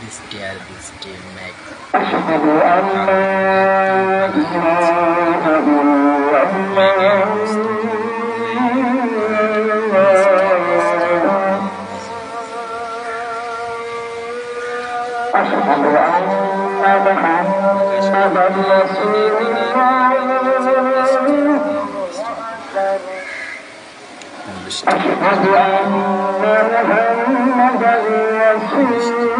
Bistiar Bisti Mek Ashhadu an la ilaha illallah wa ashhadu anna Muhammadan rasulullah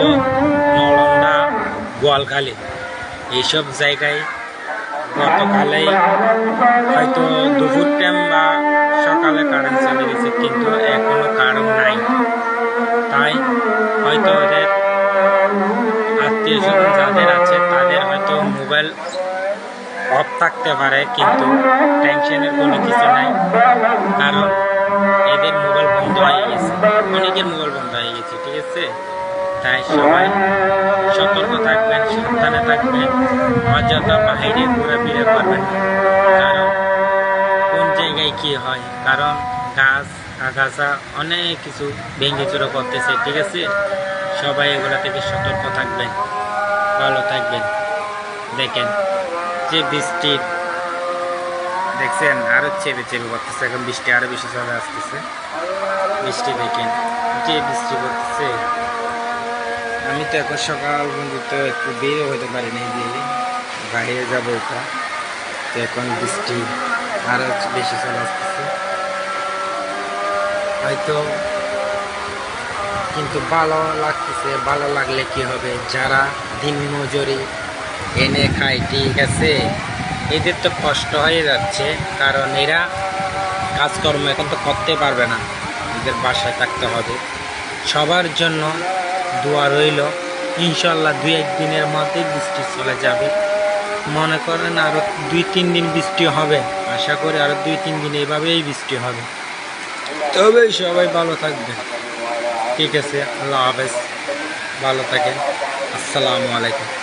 Goalkhali. এইসব জায়গায় গতকালেই হয়তো দুপুর time বা সকালে কারেন্ট চলে গেছে, কিন্তু এখনও কারেন্ট নাই। তাই হয়তো ওদের আত্মীয় স্বজন যাদের আছে, তাদের হয়তো মোবাইল অফ থাকতে পারে, কিন্তু টেনশনের কোনো কিছু নাই। কারণ এদের মোবাইল বন্ধ হয়ে গেছে। অনেকের মোবাইল বন্ধ হয়ে গেছে, ঠিক আছে? তাই সবাই সতর্ক থাকবেন, সাবধানে থাকবেন, অযথা বাহিরে ঘোরাফেরা করবেন না। কারণ কোন জায়গায় কি হয়? কারণ গাছ, আগাছা, অনেক কিছু ভেঙে চুরো করতেছে, ঠিক আছে? সবাই এগুলা থেকে সতর্ক থাকবেন, ভালো থাকবেন। দেখেন, যে বৃষ্টির দেখছেন? আরও চেপে চেপে করতেছে, এখন বৃষ্টি আরও বেশি চলে আসতেছে। বৃষ্টি দেখেন, যে বৃষ্টি করতেছে। আমি তো এখন সকাল পর্যন্ত একটু বেরো হতে পারি নাই যে বাইরে যাব ওটা। তো এখন বৃষ্টি আরও বেশি চলে আসতেছে। হয়তো কিন্তু ভালো লাগতেছে, ভালো লাগলে কি হবে? যারা দিন মজুরি এনে খায়, ঠিক আছে? এদের তো কষ্ট হয়ে যাচ্ছে, কারণ এরা কাজকর্ম এখন তো করতে পারবে না। এদের বাসায় থাকতে হবে। সবার জন্য দোয়া রইল। ইনশাল্লাহ দুই একদিনের মধ্যে বৃষ্টি চলে যাবে। মনে করেন আরও দুই তিন দিন বৃষ্টি হবে। আশা করি আরও দুই তিন দিন এভাবেই বৃষ্টি হবে। তবে সবাই ভালো থাকবে ঠিক আছে, আল্লাহ হাফেজ। ভালো থাকেন। আসসালামু আলাইকুম।